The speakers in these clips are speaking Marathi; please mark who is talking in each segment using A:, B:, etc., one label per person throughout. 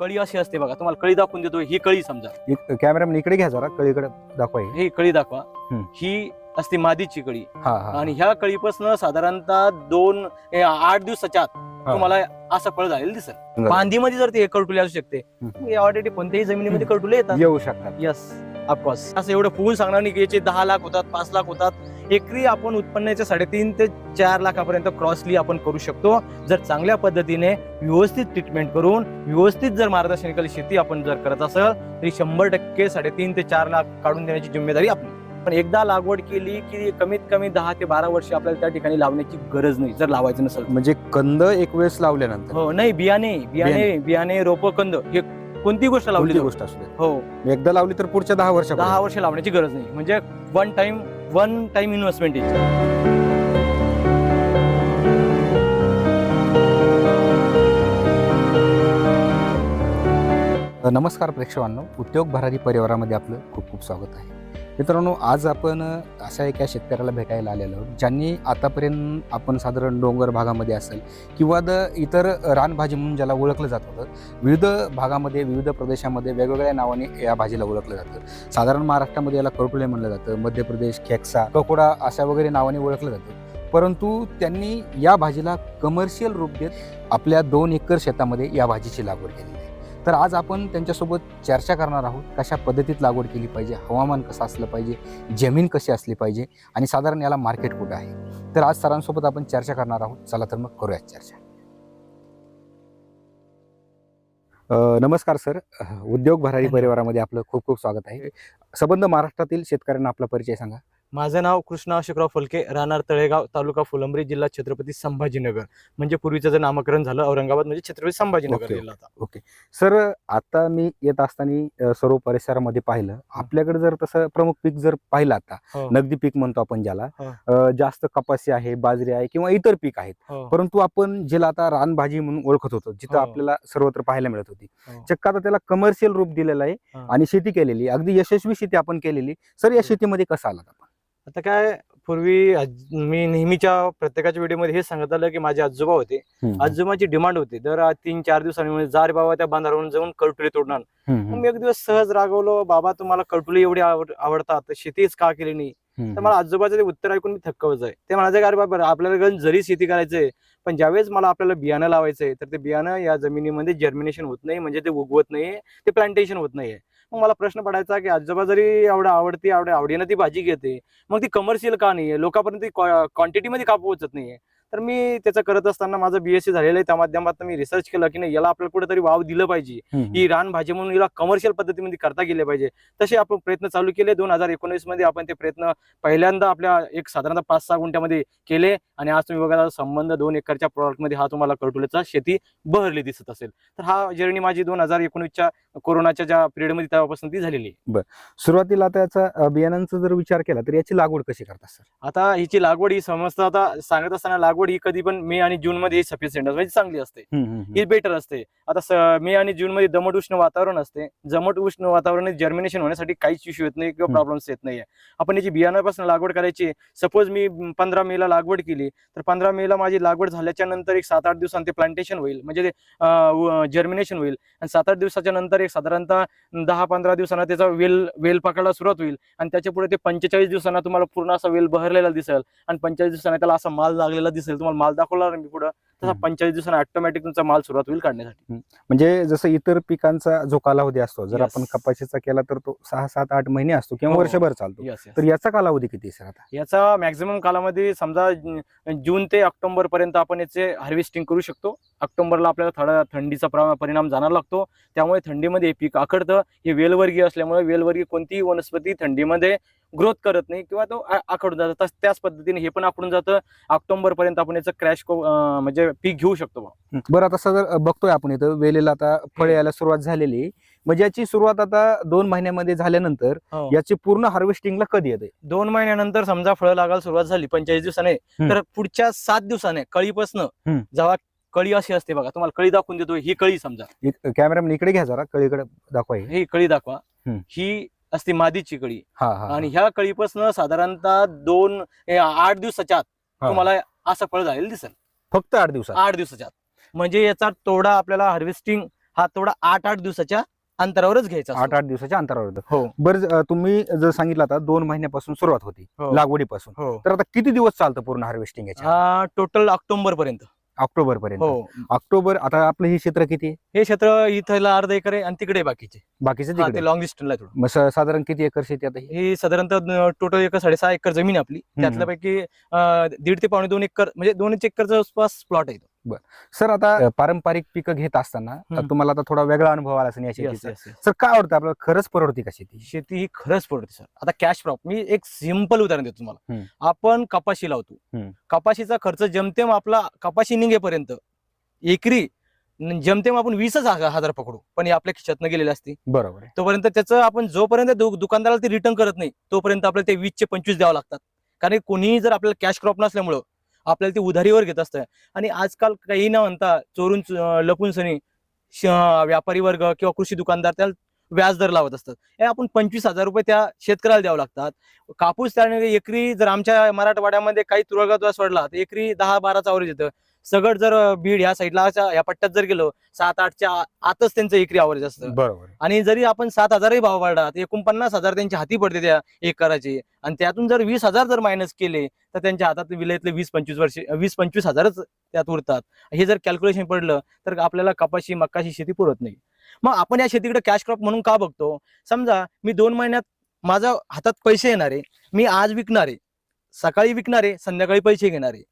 A: कळी अशी असते बघा तुम्हाला कळी दाखवून देतो ही कळी समजा.
B: कॅमेरामॅन इकडे घ्या जरा कळीकडे दाखवा हे.
A: ही कळी दाखवा.
B: हम्म.
A: ही असते मादीची कळी.
B: हा हा
A: आणि ह्या कळीपासून साधारणतः दोन आठ दिवसाच्या आत. तुम्हाला असं फळ झालेलं दिसेल.
B: बरं.
A: मांदीमध्ये जर ते करटुले असू शकते ऑलरेडी कोणत्याही जमिनीमध्ये करटुले येतात.
B: येऊ शकतात.
A: यस ऑफकोर्स असं एवढं फुगून सांगणार नाही की याचे दहा लाख होतात पाच लाख होतात. एकरी आपण उत्पन्नाच्या साडेतीन ते चार लाखापर्यंत क्रॉसली आपण करू शकतो. जर चांगल्या पद्धतीने व्यवस्थित ट्रीटमेंट करून व्यवस्थित जर मार्गदर्शनाखाली शेती आपण जर करत असेल तरी शंभर टक्के साडेतीन ते चार लाख काढून देण्याची जिम्मेदारी आपली पण एकदा लागवड केली की कमीत कमी दहा ते बारा वर्ष आपल्याला त्या ठिकाणी लावण्याची गरज नाही जर लावायचं नसेल.
B: म्हणजे कंद एक वेळेस लावल्यानंतर.
A: हो नाही बियाणे बियाणे. बियाणे रोप कंद हे कोणती गोष्ट लावली
B: कोणती. गोष्ट असू दे.
A: हो.
B: एकदा लावली तर पुढच्या दहा वर्ष
A: दहा वर्ष लावण्याची गरज नाही. म्हणजे one time one time investment
B: नमस्कार प्रेक्षकांनो. उद्योग भरारी परिवारामध्ये आपलं खूप खूप स्वागत आहे. मित्रांनो आज आपण अशा एका शेतकऱ्याला भेटायला आलेलो ज्यांनी आतापर्यंत आपण साधारण डोंगर भागामध्ये असेल किंवा द इतर रानभाजी म्हणून ज्याला ओळखलं जात होतं विविध भागामध्ये विविध प्रदेशामध्ये वेगवेगळ्या नावाने या भाजीला ओळखलं जातं. साधारण महाराष्ट्रामध्ये याला करटुले म्हणलं जातं मध्य प्रदेश खेकसा ककोडा अशा वगैरे नावाने ओळखलं जातं. परंतु त्यांनी या भाजीला कमर्शियल रूप देत आपल्या दोन एकर शेतामध्ये या भाजीची लागवड केली. तर आज आपण त्यांच्यासोबत चर्चा करणार आहोत कशा पद्धतीत लागवड केली पाहिजे हवामान कसं असलं पाहिजे जमीन कशी असली पाहिजे आणि साधारण याला मार्केट कुठं आहे? तर आज सरांसोबत आपण चर्चा करणार आहोत. चला तर मग करूयात चर्चा. नमस्कार सर. उद्योग भरारी परिवारामध्ये आपलं खूप खूप स्वागत आहे. संबंध महाराष्ट्रातील शेतकऱ्यांना आपला परिचय सांगा.
A: माझं नाव कृष्णा अशोकराव फलके राहणार तळेगाव तालुका फुलंब्री जिल्हा छत्रपती संभाजीनगर म्हणजे पूर्वीचं जे नामकरण झालं औरंगाबाद म्हणजे छत्रपती संभाजीनगर
B: ओके.
A: जिल्हा होता
B: सर आता मी येत असताना सर्व परिसरामध्ये पाहिलं आपल्याकडे जर तसं प्रमुख पीक जर पाहिलं आता
A: हो,
B: नगदी पीक म्हणतो आपण ज्याला
A: हा.
B: जास्त कपासी आहे बाजरी आहे किंवा इतर पीक आहेत
A: हो,
B: परंतु आपण ज्याला आता रानभाजी म्हणून ओळखत होतो जिथं. आपल्याला सर्वत्र पाहायला मिळत होती. चक्क आता त्याला कमर्शियल रूप दिलेलं आहे. आणि शेती केलेली अगदी यशस्वी शेती आपण केलेली सर या. शेतीमध्ये कसं आलात आपण
A: आता काय पूर्वी आज- मी नेहमीच्या प्रत्येकाच्या व्हिडिओमध्ये हे सांगत आलं की माझे आजोबा होते. आजोबाची डिमांड होती. दर तीन चार दिवसांनी म्हणजे जा रे बाबा त्या बांधावरून जाऊन कळटुले तोडणार.
B: हम्म,
A: मग मी एक दिवस सहज रागवलो बाबा तुम्हाला कळटुले एवढी आवड आवडतात तर शेतीच का केली नाही?
B: हम्म,
A: तर मला आजोबाचं ते उत्तर ऐकून मी थक्क आहे. ते म्हणायचे की अरे बाबा आपल्याला गण जरी शेती करायचंय पण ज्यावेळेस मला आपल्याला बियाणं लावायचंय तर ते बियाणं या जमिनीमध्ये जर्मिनेशन होत नाही म्हणजे ते उगवत नाही ते प्लांटेशन होत नाहीये. मग मला प्रश्न पडायचा की आजोबा जरी एवढं आवडती आवड आवडीनं ती भाजी घेते मग ती कमर्शियल का नाहीये? लोकांपर्यंत ती क्वांटिटीमध्ये का पोहोचत नाहीये? तर मी त्याचं करत असताना माझं बीएससी झालेलं आहे. त्या माध्यमातून मी रिसर्च केलं की नाही याला आपल्याला कुठेतरी वाव दिलं पाहिजे. ही रानभाजी म्हणून हिला कमर्शियल पद्धतीमध्ये करता गेले पाहिजे. तसे आपण प्रयत्न चालू केले. दोन हजार एकोणीसमध्ये आपण ते प्रयत्न पहिल्यांदा आपल्या एक साधारणतः पाच सहा गुंठ्यामध्ये केले. आणि आज तुम्ही बघा संबंध दोन एकरच्या product मध्ये हा तुम्हाला करटुलेचा शेती बहरली दिसत असेल. तर हा जर्नी माझी दोन हजार एकोणीसच्या कोरोनाच्या ज्या पिरियडमध्ये तेव्हापासून ती झालेली आहे.
B: सुरुवातीला आता याचा अ, बियाणांचा जर विचार केला तर याची लागवड कशी करतात सर?
A: आता हिची लागवड ही समजतं आता सांगत असताना लागवड ही कधी पण मे आणि जून मध्ये सफिशियंट म्हणजे चांगली असते. ही बेटर असते. आता मे आणि जून मध्ये दमट उष्ण वातावरण असते. दमट उष्ण वातावरणात जर्मिनेशन होण्यासाठी काहीच इश्यू येत नाही किंवा. प्रॉब्लेम्स येत नाहीये. आपण याची बियाण्यापासून लागवड करायची सपोज मी पंधरा मे ला लागवड केली तर पंधरा मे ला माझी लागवड झाल्याच्यानंतर एक सात आठ दिवसांत ते प्लांटेशन होईल. म्हणजे ते जर्मिनेशन होईल. आणि सात आठ दिवसाच्या नंतर एक साधारणतः दहा पंधरा दिवसांना त्याचा वेल वेल पकडायला सुरुवात होईल. आणि त्याच्या पुढे ते पंचेचाळीस दिवसांना तुम्हाला पूर्ण असा वेल बहरलेला दिसेल. आणि पंचेचाळीस दिवसांना त्याला असा माल लागलेला दिसेल. तुम्हाला माल दाखवला ना मी पुढं तसा. पंचेचाळीस दिवसांना ऑटोमॅटिक तुमचा माल सुरुवात होईल काढण्यासाठी.
B: म्हणजे जसं इतर पिकांचा जो कालावधी असतो जर
A: Yes.
B: आपण कपाशीचा केला तर तो सहा सात आठ महिने असतो किंवा
A: हो.
B: वर्षभर चालतो. तर याचा कालावधी किती सर आता?
A: याचा मॅक्झिमम कालामध्ये समजा जून ते ऑक्टोबर पर्यंत आपण याचे हार्वेस्टिंग करू शकतो. ऑक्टोबरला आपल्याला थोडा थंडीचा प्रा- परिणाम जाणार लागतो. त्यामुळे थंडीमध्ये हे पीक आखडतं. हे वेलवर्गीय असल्यामुळे वेलवर्गीय कोणतीही वनस्पती थंडीमध्ये ग्रोथ करत नाही किंवा तो आ- आखडून जातं. तस- त्याच पद्धतीने हे पण आखडून जातं. ऑक्टोबर पर्यंत आपण याचं क्रॅश म्हणजे पीक घेऊ शकतो.
B: बरं आता सर बघतोय आपण इथं वेलेला आता फळे यायला सुरुवात झालेली आहे. म्हणजे याची सुरुवात आता दोन महिन्यामध्ये झाल्यानंतर
A: हो.
B: याची पूर्ण हार्वेस्टिंगला कधी येते
A: दोन महिन्यानंतर समजा फळं लागायला सुरुवात झाली पंचेचाळीस दिवसाने
B: हम्म.
A: तर पुढच्या सात दिवसाने कळीपासनं
B: हम्म.
A: जेव्हा कळी अशी असते बघा तुम्हाला कळी दाखवून देतो ही कळी समजा
B: कॅमेरामॅन इकडे घ्या जरा कळीकडे दाखवा हे.
A: कळी दाखवा
B: हम्म.
A: ही असते मादीची कळी
B: हा हा
A: आणि ह्या कळीपासून साधारणतः दोन आठ दिवसाच्या आत
B: हा.
A: तुम्हाला असं फळ झालेलं दिसेल
B: फक्त आठ दिवसात.
A: आठ दिवसाच्या आत. म्हणजे याचा तोडा आपल्याला हार्वेस्टिंग हा थोडा आठ आठ दिवसाच्या अंतरावरच घ्यायचा
B: आठ. आठ दिवसाच्या अंतरावर.
A: हो.
B: बरं तुम्ही जर सांगितलं आता दोन महिन्यापासून सुरुवात होती
A: हो.
B: लागवडीपासून.
A: हो.
B: तर आता किती दिवस चालतं पूर्ण हार्वेस्टिंग याच्या?
A: टोटल ऑक्टोबर पर्यंत
B: ऑक्टोबर पर्यंत
A: हो.
B: ऑक्टोबर आता आपलं हे क्षेत्र किती? आहे?
A: हे क्षेत्र इथं अर्धा एकर आहे आणि तिकडे बाकीचे.
B: बाकीचं
A: हा,
B: तिकडे.
A: ते लॉंग डिस्टन्सला थोडं.
B: मग स- साधारण किती एकर शेती आता ही?
A: ही साधारणतः टोटल एकर साडेसहा एकर जमीन आहे आपली. त्यातल्यापैकी अं, दीड ते पावणे दोन एकर म्हणजे दोनच एकरचा आसपास प्लॉट आहे तो.
B: सर आता पारंपरिक पिकं घेत असताना तुम्हाला आता थोडा वेगळा अनुभव आला असेल या शेतीचा. सर काय आवडतं आपल्याला? खरंच परवडते का शेती?
A: शेती ही खरंच पडते सर. आता कॅश क्रॉप मी एक सिंपल उदाहरण देतो तुम्हाला. आपण कपाशी लावतो. कपाशीचा खर्च जमतेम आपला कपाशी निघेपर्यंत. एकरी जमतेम आपण वीसच हजार हजार पकडू. पण आपल्या खिशातनं गेलेले असते.
B: बरोबर
A: तोपर्यंत त्याचं आपण जोपर्यंत दुकानदाराला ते रिटर्न करत नाही तोपर्यंत आपल्याला ते वीसचे पंचवीस द्यावं लागतात. कारण कोणीही जर आपल्याला कॅश क्रॉप नसल्यामुळं आपल्याला ते उधारीवर घेत असतं आणि आजकाल काही न म्हणता चोरून लपून सनी व्यापारी वर्ग किंवा कृषी दुकानदार त्याला व्याज दर लावत असतात. हे आपण पंचवीस हजार रुपये त्या शेतकऱ्याला द्यावं लागतात. कापूस त्याने एकरी जर आमच्या मराठवाड्यामध्ये काही तुरळकात वास वाढला तर एकरी दहा बाराचा अवरेज येतं. सगळं जर बीड ह्या साईडला या पट्ट्यात जर गेलो सात आठच्या आतच त्यांचं एकरी अवरेज असतं
B: बरोबर.
A: आणि जरी आपण सात हजारही भाव वाढला तर एकोणपन्नास हजार त्यांच्या हाती पडते त्या एकराचे. आणि त्यातून जर वीस हजार जर मायनस केले तर त्यांच्या हातात विलायतले वीस पंचवीस वर्ष वीस पंचवीस हजारच त्यात उरतात. हे जर कॅल्क्युलेशन पडलं तर आपल्याला कपाशी मक्काशी शेती पुरत नाही. मग आपण या शेतीकडे कॅश क्रॉप म्हणून का बघतो? समजा मी दोन महिन्यात माझ्या हातात पैसे येणारे मी आज विकणारे सकाळी विकणारे संध्याकाळी पैसे घेणारे.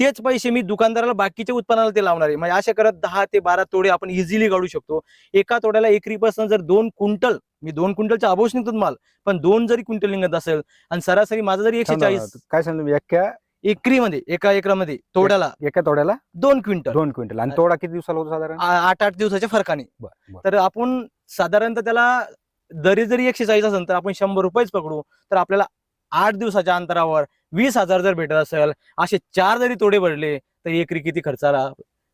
A: तेच पैसे मी दुकानदाराला बाकीच्या उत्पन्नाला ते लावणारे म्हणजे अशा करत दहा ते बारा तोडे आपण इझिली काढू शकतो. एका तोड्याला एकरीपासून जर दोन क्विंटल मी दोन क्विंटलच्या अभोश निघतो माल पण दोन जरी क्विंटल निघत असेल आणि सरासरी माझा जरी एकशे चाळीस
B: काय सांगितलं एका
A: एकरीमध्ये एका एकरामध्ये तोड्याला
B: एका तोड्याला
A: दोन क्विंटल.
B: दोन क्विंटल. आणि तोडा किती दिवसाला होतो साधारण?
A: आठ आठ दिवसाच्या फरकाने. तर आपण साधारणतः त्याला दरी जरी एकशे चाळीस असेल तर आपण शंभर रुपयेच पकडू. तर आपल्याला आठ दिवसाच्या अंतरावर वीस हजार जर भेटत असेल असे चार जरी तोडे भरले तर एकरी किती खर्च आला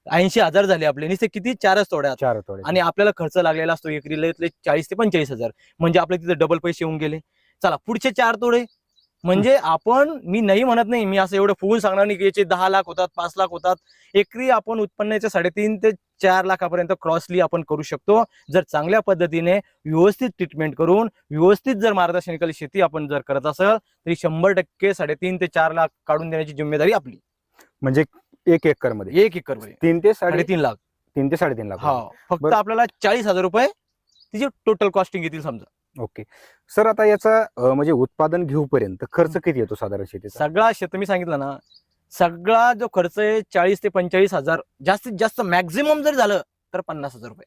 A: ऐंशी हजार झाले आपले नुसते किती? चारच तोड्यात.
B: चार तोडे.
A: आणि आपल्याला खर्च लागलेला असतो एकरीला चाळीस ते पंचेचाळीस हजार. म्हणजे आपले तिथे डबल पैसे येऊन गेले. चला पुढचे चार तोडे. म्हणजे आपण मी नाही म्हणत नाही मी असं एवढं फुल सांगणार नाही की याचे दहा लाख होतात पाच लाख होतात. एकरी आपण उत्पन्नाच्या साडेतीन ते चार लाखापर्यंत क्रॉसली आपण करू शकतो. जर चांगल्या पद्धतीने व्यवस्थित ट्रीटमेंट करून व्यवस्थित जर मार्गदर्शनाखाली शेती आपण जर करत असेल तरी शंभर टक्के साडेतीन ते चार लाख काढून देण्याची जिम्मेदारी आपली.
B: म्हणजे एक एकरमध्ये?
A: एक एकर
B: तीन ते साडे
A: साडेतीन लाख.
B: तीन ते साडेतीन लाख.
A: हा फक्त. आपल्याला चाळीस हजार रुपये तिचे टोटल कॉस्टिंग येतील समजा.
B: ओके. सर आता याचा म्हणजे उत्पादन घेऊपर्यंत खर्च किती येतो साधारण शेतीचा?
A: सगळा शेत मी सांगितलं ना सगळा जो खर्च आहे चाळीस ते पंचेचाळीस हजार जास्तीत जास्त मॅक्झिमम जर झालं तर पन्नास हजार रुपये.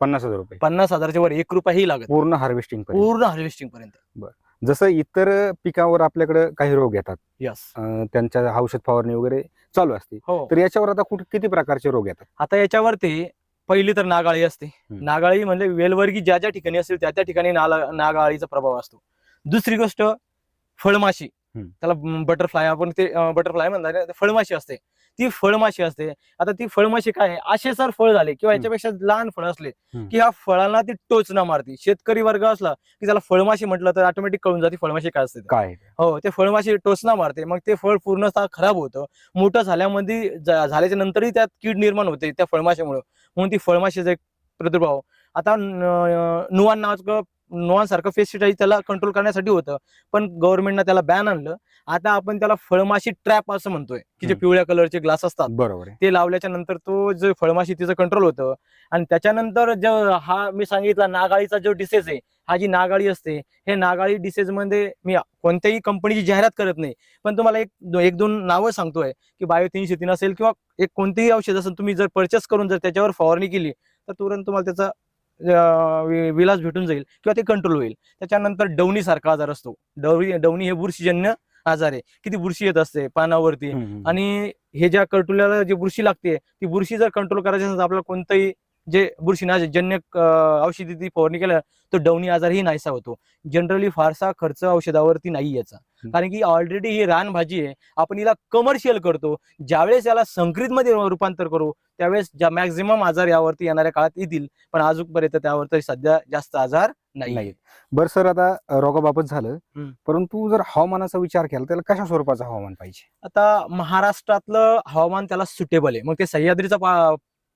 B: पन्नास हजार रुपये.
A: पन्नास हजारच्या वर एक रुपयाही लागत
B: पूर्ण हार्वेस्टिंग
A: पूर्ण हार्वेस्टिंग पर्यंत.
B: जसं इतर पिकावर आपल्याकडे काही रोग येतात.
A: यस
B: अं, त्यांच्या औषध फवारणी वगैरे चालू असते.
A: हो.
B: तर याच्यावर आता कुठे किती प्रकारचे रोग येतात?
A: आता याच्यावरती पहिली तर नागाळी असते. नागाळी म्हणजे वेलवर्गी ज्या ज्या ठिकाणी असेल त्या त्या ठिकाणी नाला नागाळीचा प्रभाव असतो. दुसरी गोष्ट फळमाशी. त्याला बटरफ्लाय आपण ते बटरफ्लाय म्हणतात फळमाशी असते. ती फळमाशी असते. आता ती फळमाशी काय आहे? असे सर फळ झाले किंवा. याच्यापेक्षा लहान फळ असले. की ह्या फळांना ती टोचना मारते. शेतकरी वर्ग असला की त्याला फळमाशी म्हटलं तर ऑटोमॅटिक कळून जाते फळमाशी काय असते.
B: काय?
A: हो ते फळमाशी टोचना मारते. मग ते फळ पूर्णतः खराब होतं. मोठं झाल्यामध्ये झाल्याच्या नंतरही त्यात कीड निर्माण होते त्या फळमाशीमुळे. म्हणून ती फळमाशीचा एक प्रादुर्भाव. आता नुवान नावाचं नुवान सारखं पेस्टिसाइड त्याला कंट्रोल करण्यासाठी होतं. पण गव्हर्नमेंटनं त्याला बॅन आणलं. आता आपण त्याला फळमाशी ट्रॅप असं म्हणतोय की जे. पिवळ्या कलरचे ग्लास असतात.
B: बरोबर
A: ते लावल्याच्या नंतर तो जो फळमाशी तिचं कंट्रोल होतं. आणि त्याच्यानंतर जो हा मी सांगितला नागाळीचा जो डिसेज आहे हा जी नागाळी असते हे नागाळी डिसेजमध्ये मी कोणत्याही कंपनीची जाहिरात करत नाही. पण तुम्हाला एक दो- एक दोन नावं सांगतोय की बायो तीनशे तीन असेल किंवा एक कोणतेही औषध असेल तुम्ही जर परचेस करून जर त्याच्यावर फवारणी केली तर तुरंत तुम्हाला त्याचा विलास भेटून जाईल किंवा ते कंट्रोल होईल. त्याच्यानंतर डवणी सारखा आजार असतो. डवणी डवणी हे बुरशीजन्य आजार आहे. किती बुरशी येत असते पानावरती. आणि हे ज्या कर्टुल्याला जी बुरशी लागते ती बुरशी जर कंट्रोल करायची असेल तर आपल्याला कोणतंही जे बुरशीनाश जन्य अं, औषधी ती फवारणी केल्या तर डवणी आजारही नाहीसा होतो. जनरली फारसा खर्च औषधावरती नाही याचा. कारण की ऑलरेडी ही रानभाजी आहे आपण हिला कमर्शियल करतो. ज्यावेळेस याला संकरित मध्ये रूपांतर करू त्यावेळेस ज्या मॅक्झिमम आजार यावरती येणाऱ्या काळात येतील. पण अजूनपर्यंत त्यावर तरी सध्या जास्त आजार नाही
B: बरं सर आता रोगाबाबत झालं. परंतु जर हवामानाचा विचार केला त्याला कशा स्वरूपाचं हवामान पाहिजे?
A: आता महाराष्ट्रातलं हवामान त्याला सुटेबल आहे. मग ते सह्याद्रीचा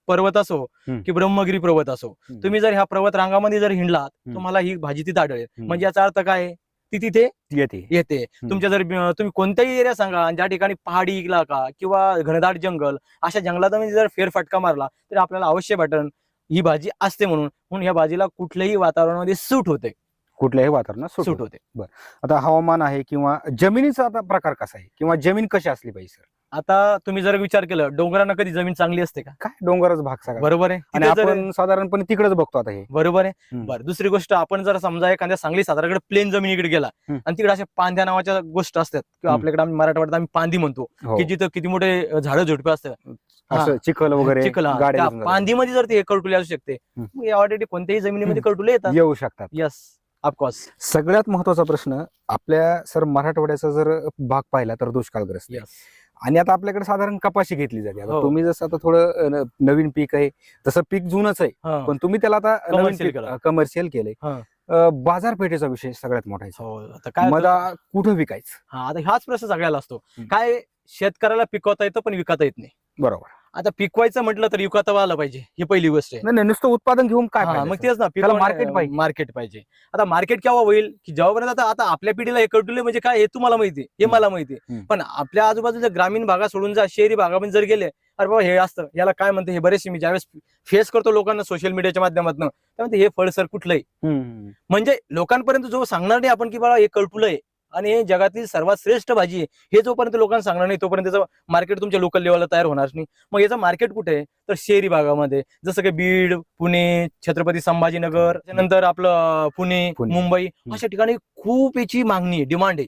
A: पर्वत असो. की ब्रह्मगिरी पर्वत असो. तुम्ही जर ह्या पर्वत रांगामध्ये जर हिंडलात. तुम्हाला ही भाजी तिथे आढळेल. म्हणजे याचा अर्थ काय? ती तिथे
B: येते
A: येते तुमच्या जर तुम्ही कोणताही एरिया सांगा ज्या ठिकाणी पहाडी इलाका किंवा घनदाट जंगल अशा जंगलात जर फेरफटका मारला तर आपल्याला अवश्य भेटन ही भाजी असते म्हणून म्हणून ह्या भाजीला कुठल्याही वातावरणामध्ये सूट होते
B: कुठल्याही वातावरणात सूट होते.
A: होते
B: आता हवामान आहे किंवा जमिनीचा आता प्रकार कसा आहे किंवा जमीन कशी असली पाहिजे सर
A: आता तुम्ही जर विचार केलं डोंगरांना कधी जमीन चांगली असते का
B: काय डोंगरच भाग सगळा
A: बरोबर आहे
B: आणि
A: तिथे जर-
B: आपण साधारणपणे तिकडेच बघतो आता हे
A: बरोबर आहे
B: हम्म.
A: बरं दुसरी गोष्ट आपण जर समजा एखाद्या सांगली साताराकडे प्लेन जमिनीकडे गेला
B: हम्म.
A: आणि तिकडे अशा पांद्या नावाच्या गोष्ट असतात किंवा
B: हम्म.
A: आपल्याकडे आम्ही मराठवाड्यात आम्ही पांदी म्हणतो
B: हो.
A: की जिथं किती मोठे अं, झाडं झुडपे असतात
B: असं चिखल वगैरे
A: चिखल हा.
B: गाड्या
A: त्या
B: दिसून जातात.
A: पांदीमध्ये जर ते करटुले असू शकते
B: हम्म.
A: ऑलरेडी कोणत्याही जमिनीमध्ये करटुले येतात
B: येऊ शकतात
A: यस ऑफकोर्स
B: सगळ्यात महत्त्वाचा प्रश्न आपल्या सर मराठवाड्याचा जर भाग पाहिला तर दुष्काळग्रस्त आहे.
A: यस
B: आणि आता आपल्याकडे साधारण कपाशी घेतली जाते आता
A: हो.
B: तुम्ही जसं आता थोडं न- नवीन पीक आहे तसं पीक जुनच आहे पण तुम्ही त्याला आता नवीन
A: Commercial केलं.
B: कमर्शियल केलंय
A: हा.
B: अ, बाजारपेठेचा विषय सगळ्यात मोठा आहे
A: हो आता काय होतं?
B: मला कुठं विकायचं
A: हा आता हाच प्रश्न सगळ्याला असतो
B: हम्म.
A: काय शेतकऱ्याला पिकवता येतं पण विकता येत नाही
B: बरोबर
A: आता पिकवायचं म्हटलं तर विकता आलं पाहिजे ही पहिली गोष्ट आहे
B: नाही नाही, नुसतं उत्पादन घेऊन काय
A: हा,
B: फायदा
A: मग? तेच ना
B: त्याला market पाहिजे.
A: मार्केट पाहिजे आता मार्केट केव्हा होईल की जेव्हापर्यंत आता आता आपल्या पिढीला हे कळटुले म्हणजे काय हे तुम्हाला माहिती हे
B: हम्म.
A: मला माहिती
B: हम्म.
A: पण आपल्या आजूबाजूच्या ग्रामीण भागात सोडून जा शहरी भागामध्ये जर गेले अरे बाबा हे असतं याला काय म्हणते हे बरेचसे मी ज्यावेळेस फेस करतो लोकांना सोशल मीडियाच्या माध्यमातून त्यामध्ये हे फळ सर
B: हम्म.
A: म्हणजे लोकांपर्यंत जो सांगणार नाही आपण की बाबा हे कळटुलं आहे आणि हे जगातील सर्वात श्रेष्ठ भाजी आहे. हे जोपर्यंत लोकांना सांगणार नाही तोपर्यंत त्याचं मार्केट तुमच्या लोकल लेवलला तयार होणार नाही. मग याचं मार्केट कुठे आहे? तर शहरी भागामध्ये. जसं की बीड पुणे छत्रपती संभाजीनगर त्याच्यानंतर आपलं पुणे
B: पुणे.
A: मुंबई अशा ठिकाणी खूप याची मागणी आहे डिमांड आहे.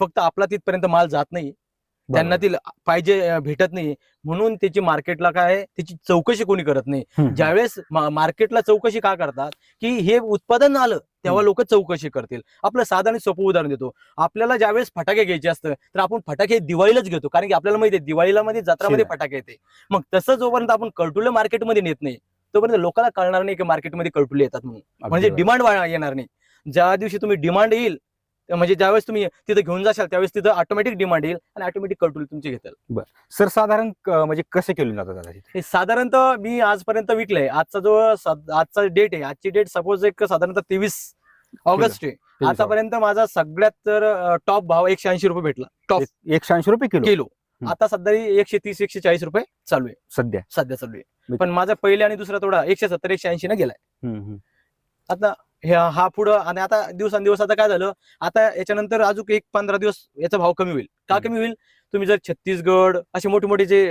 A: फक्त आपला तिथपर्यंत माल जात नाही. त्यांना. ती पाहिजे भेटत नाही म्हणून त्याची मार्केटला काय त्याची चौकशी कोणी करत नाही. ज्यावेळेस मार्केटला चौकशी का करतात की हे उत्पादन आलं तेव्हा. लोक चौकशी करतील आपलं साधं आणि सोपं उदाहरण देतो आपल्याला ज्यावेळेस फटाके घ्यायचे असतं तर आपण फटाके दिवाळीलाच घेतो कारण की आपल्याला माहिती आहे दिवाळीला मध्ये जत्रामध्ये. फटाके येते मग तसं जोपर्यंत आपण कळटुले मार्केटमध्ये नेत नाही तोपर्यंत लोकांना कळणार नाही की मार्केटमध्ये कळटुले येतात म्हणून म्हणजे. डिमांड येणार नाही ज्या दिवशी तुम्ही डिमांड येईल म्हणजे ज्यावेळेस तुम्ही तिथे घेऊन जाशाल त्यावेळेस तिथं ऑटोमॅटिक डिमांड येईल आणि ऑटोमॅटिक कळटुले तुमचे घेतील.
B: सर साधारण क- म्हणजे कसे केले जातात?
A: हे साधारणतः मी आजपर्यंत विकलंय. आजचा जो आजचा डेट आहे आजची डेट सपोज एक साधारणतः तेवीस ऑगस्ट आहे. आतापर्यंत माझा सगळ्यात तर टॉप भाव एकशे ऐंशी रुपये भेटला. टॉप
B: एक- एकशे ऐंशी रुपये किलो?
A: किलो.
B: हम्म.
A: आता सध्या एकशे तीस एकशे चाळीस रुपये चालू आहे.
B: सध्या?
A: सध्या चालू आहे.
B: म्हणजे-
A: पण माझा पहिले आणि दुसरा थोडा एकशे सत्तर एकशे ऐंशी ना गेलाय.
B: हम्म, हम्म.
A: आता हा पुढं आणि आता दिवसांदिवस आता काय झालं? आता याच्यानंतर अजून एक पंधरा दिवस याचा भाव कमी होईल. का. कमी होईल? तुम्ही जर छत्तीसगड असे मोठे मोठे जे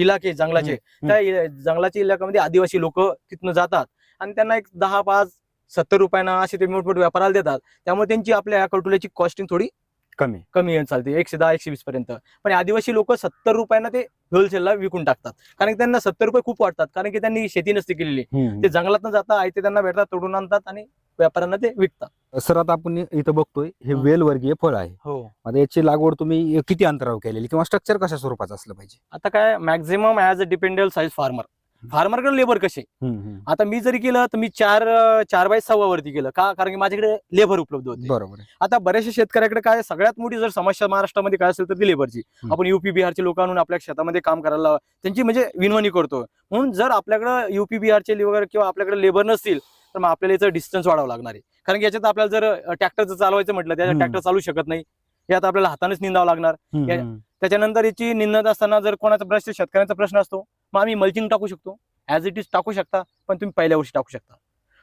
A: इलाके जंगलाचे. त्या जंगलाच्या इलाक्यामध्ये आदिवासी लोक तिथनं जातात. आणि त्यांना एक दहा पाच सत्तर रुपयांना असे ते मोठमोठे व्यापाराला देतात. त्यामुळे त्यांची आपल्या या कटुल्याची कॉस्टिंग थोडी
B: कमी.
A: कमी चालते. एकशे दहा एकशे वीस पर्यंत. पण आदिवासी लोक सत्तर रुपयांना ते होलसेलला विकून टाकतात. कारण की त्यांना सत्तर रुपये खूप वाटतात. कारण की त्यांनी शेती नसती केलेली. ते जंगलात जातात आयते त्यांना भेटतात तोडून आणतात आणि व्यापाऱ्यांना ते विकतात.
B: सर आता आपण इथं बघतोय हे
A: हा.
B: वेलवर्गीय फळ आहे.
A: हो.
B: आता याची लागवड तुम्ही किती अंतरावर केलेली किंवा स्ट्रक्चर कशा स्वरूपाचं असलं पाहिजे?
A: आता काय maximum as a dependable size farmer फार्मरकडे labour कसे. आता मी जरी केलं तर मी चार चार बाय सव्वा वरती केलं का कारण की माझ्याकडे लेबर उपलब्ध होते
B: बरोबर.
A: आता बऱ्याचशा शेतकऱ्याकडे काय सगळ्यात मोठी जर समस्या महाराष्ट्रामध्ये काय असेल तर ती लेबरची. आपण युपी बिहारचे लोक आणून आपल्या शेतामध्ये काम करायला. त्यांची म्हणजे विनवणी करतो म्हणून जर आपल्याकडे युपी बिहारचे लेबर किंवा आपल्याकडे लेबर नसतील तर मग आपल्याला याचं डिस्टन्स वाढावं लागणार आहे कारण की याच्यात आपल्याला जर ट्रॅक्टरचं चालवायचं म्हटलं त्याच्यात. ट्रॅक्टर चालू शकत नाही यात आपल्याला हातानेच निंदावं लागणार. त्याच्यानंतर याची निंदत असताना जर कोणाचा प्रश्न शेतकऱ्यांचा प्रश्न असतो मग आम्ही मल्चिंग टाकू शकतो. ऍज इट इज टाकू शकता पण तुम्ही पहिल्या वर्षी टाकू शकता.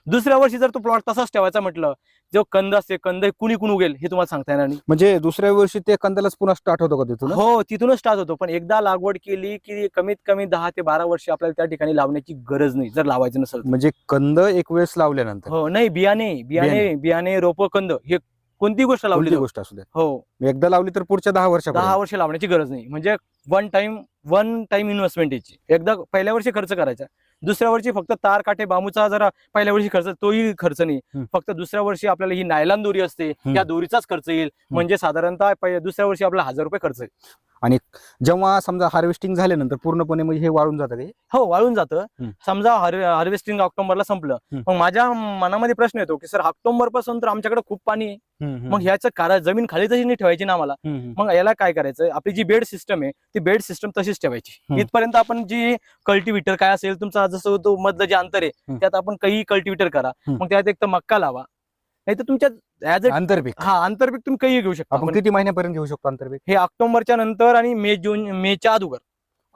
A: दुसऱ्या वर्षी जर तो प्लॉट तसाच ठेवायचा म्हटलं जो कंद असते कंद कुणी कुणी उगेल हे तुम्हाला सांगता येणार नाही.
B: म्हणजे दुसऱ्या वर्षी ते कंदालाच पुन्हा स्टार्ट होतो का तिथून
A: हो तिथूनच स्टार्ट होतो पण एकदा लागवड केली की कमीत कमी दहा ते बारा वर्ष आपल्याला त्या ठिकाणी लावण्याची गरज नाही जर लावायचं नसेल.
B: म्हणजे कंद एक वेळेस लावल्यानंतर.
A: हो नाही बियाणे बियाणे. बियाणे रोप कंद हे कोणती गोष्ट लावली
B: कोणती. गोष्ट असू द्या
A: हो.
B: एकदा लावली तर पुढच्या दहा
A: दहा वर्ष लावण्याची गरज नाही. म्हणजे one time one time investment याची. एकदा पहिल्या वर्षी खर्च करायचा. दुसऱ्या वर्षी फक्त तार काटे बांबूचा जरा पहिल्या वर्षी खर्च तोही खर्च नाही. फक्त दुसऱ्या वर्षी आपल्याला ही नायलॉन दोरी असते
B: हम्म.
A: या दोरीचाच खर्च येईल. म्हणजे साधारणतः पहि- दुसऱ्या वर्षी आपल्याला हजार रुपये खर्च येईल.
B: आणि जेव्हा समजा हार्वेस्टिंग झाल्यानंतर पूर्णपणे म्हणजे हे वाळून जातं काही
A: हो वाळून जातं.
B: हम्म.
A: समजा हार्वेस्टिंग ऑक्टोबरला संपलं.
B: हम्म.
A: मग माझ्या मनामध्ये प्रश्न येतो की सर ऑक्टोबरपासून तर आमच्याकडे खूप पाणी आहे. मग ह्याचं कारण जमीन खाली तशी नाही ठेवायची ना आम्हाला. मग याला काय करायचं? आपली जी बेड सिस्टम आहे ती बेड सिस्टम तशीच ठेवायची. इथपर्यंत आपण जी कल्टिवेटर काय असेल तुमचा जसं तो मधलं जे अंतर आहे. त्यात आपण काही कल्टिवेटर करा. मग त्यात एक तर मक्का लावा. नाही तर तुमच्या ऍज
B: आंतरपीक.
A: हा आंतरपीक तुम्ही काही घेऊ शकता.
B: आपण
A: पण
B: किती महिन्यापर्यंत घेऊ शकतो आंतरपीक?
A: हे ऑक्टोबरच्या नंतर आणि मे जून मेच्या अगोदर.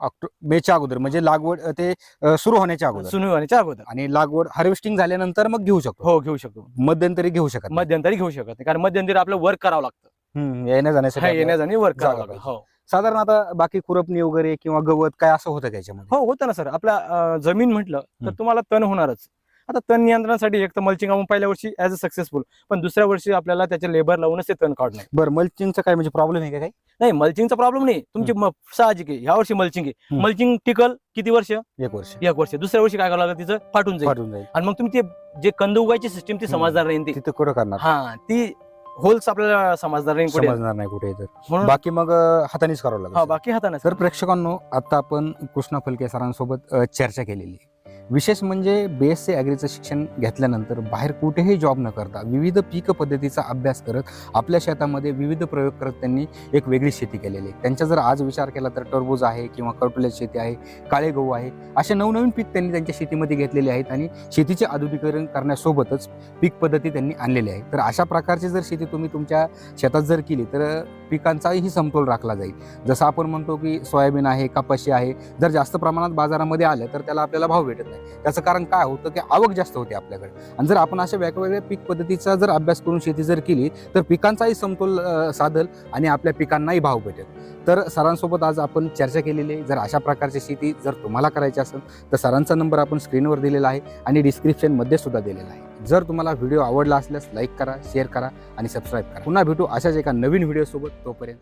B: ऑक्टो मेच्या अगोदर म्हणजे लागवड ते सुरू होण्याच्या अगोदर.
A: सुरू होण्याच्या अगोदर.
B: आणि लागवड हार्वेस्टिंग झाल्यानंतर मग घेऊ शकतो.
A: हो घेऊ शकतो.
B: मध्यंतरी घेऊ शकत नाही.
A: मध्यंतरी घेऊ शकत नाही. कारण मध्यंतरी आपलं वर्क करावं लागतं.
B: हम्म, येण्या जाण्यासाठी
A: हा,
B: आपल्याला-
A: येण्या जाणे वर्क करावं
B: जागा
A: लागतं. हो.
B: साधारण आता बाकी खुरपणी वगैरे किंवा गवत काय असं होतं का याच्यामध्ये?
A: हो होतं ना सर. आपल्या अं, जमीन म्हटलं तर. तुम्हाला तण होणारच. आता तण नियंत्रणासाठी एक तर मल्चिंग आपण पहिल्या वर्षी ऍज अ सक्सेसफुल पण दुसऱ्या वर्षी आपल्याला त्याचे लेबर लावूनच ते तण काढणं.
B: बरं मल्चिंगचं काय म्हणजे प्रॉब्लेम आहे का काही?
A: नाही मल्चिंगचा प्रॉब्लेम नाही. तुमची म- साहजिक आहे. ह्या वर्षी मल्चिंग आहे.
B: हम्म.
A: मल्चिंग टिकल किती वर्ष?
B: एक वर्ष.
A: एक वर्ष. दुसऱ्या वर्षी काय करावं लागतं तिचं? फाटून जाईल.
B: फाटून जाईल.
A: आणि मग तुम्ही ते जे कंद उगायची सिस्टीम ती
B: हम्म.
A: समजदार नाही ती.
B: तिथं कुठं करणार?
A: हा ती होल्स आपल्याला समजदार नाही कुठे?
B: समजणार नाही कुठे तर
A: म्हणून
B: बाकी मग अ, हातानेच करावं
A: हा
B: लागेल.
A: बाकी हाताने
B: तर प्रेक्षकांनो आता आपण कृष्णा फलके सरांसोबत अ, चर्चा केलेली आहे. विशेष म्हणजे बी एस सी ॲग्रीचं शिक्षण घेतल्यानंतर बाहेर कुठेही जॉब न करता विविध पीक पद्धतीचा अभ्यास करत आपल्या शेतामध्ये विविध प्रयोग करत त्यांनी एक वेगळी शेती केलेली आहे. त्यांचा जर आज विचार केला तर टरबूज आहे किंवा करटुल्याची शेती आहे काळे गहू आहे असे नवनवीन पीक त्यांनी त्यांच्या शेतीमध्ये घेतलेले आहेत आणि शेतीचे आधुनिकीकरण करण्यासोबतच पीक पद्धती त्यांनी आणलेली आहे. तर अशा प्रकारची जर शेती तुम्ही तुमच्या शेतात जर केली तर पिकांचाही समतोल राखला जाईल. जसं आपण म्हणतो की सोयाबीन आहे कपाशी आहे जर जास्त प्रमाणात बाजारामध्ये आलं तर त्याला आपल्याला भाव भेटत नाही. त्याचं कारण काय होतं की आवक जास्त होते आपल्याकडे. आणि जर आपण अशा वेगवेगळ्या पीक पद्धतीचा जर अभ्यास करून शेती जर केली तर पिकांचाही समतोल साधल आणि आपल्या पिकांनाही भाव भेटेल. तर सरांसोबत आज आपण चर्चा केलेली आहे. जर अशा प्रकारची शेती जर तुम्हाला करायची असेल तर सरांचा नंबर आपण स्क्रीनवर दिलेला आहे आणि डिस्क्रिप्शनमध्ये सुद्धा दिलेला आहे. जर तुम्हाला व्हिडिओ आवडला असल्यास लाईक करा शेअर करा आणि सबस्क्राईब करा. पुन्हा भेटू अशाच एका नवीन व्हिडिओसोबत. तोपर्यंत